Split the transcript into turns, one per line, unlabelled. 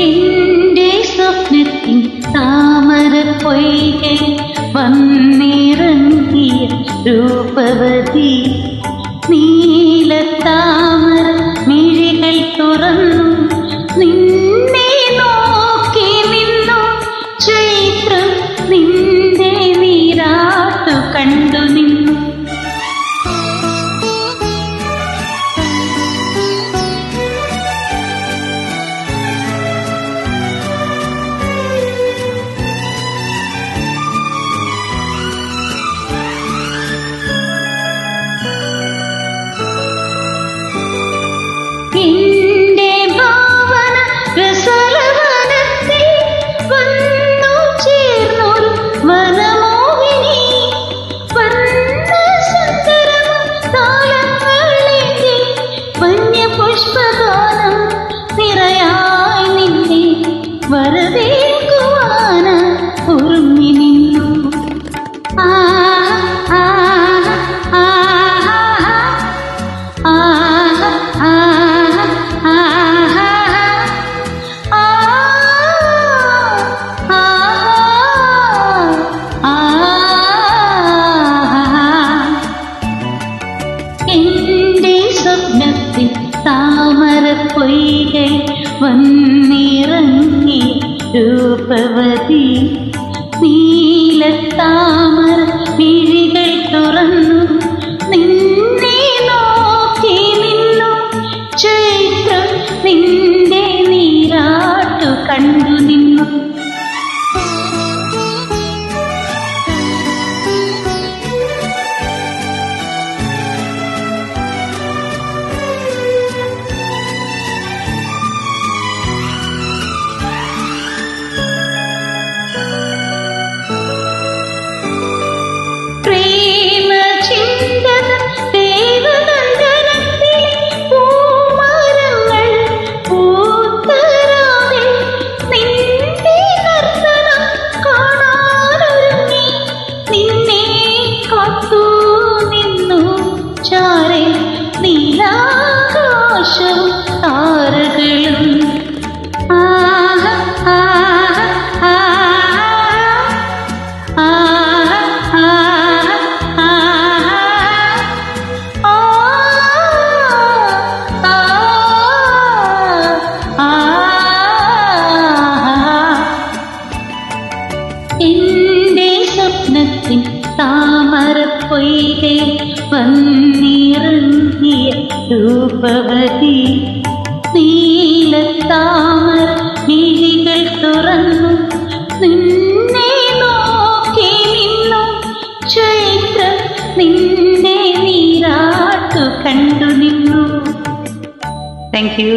എന്റെ സ്വപ്നത്തിൻ താമര പൊയ് इन താമരപ്പൊയ്കൾ വന്നിറങ്ങി രൂപവതി. നീലത്താ സ്വപ്നത്തിൻ താമര പൊയ്കെ വന്നിറങ്ങിയ രൂപവതി. നീല താമര മിഴികൾ തുറന്നു നിന്നെ നോക്കി നിന്നു. ചൈത്ര നിന്നെ നീരാട്ടു കണ്ടു നിന്നു. Thank you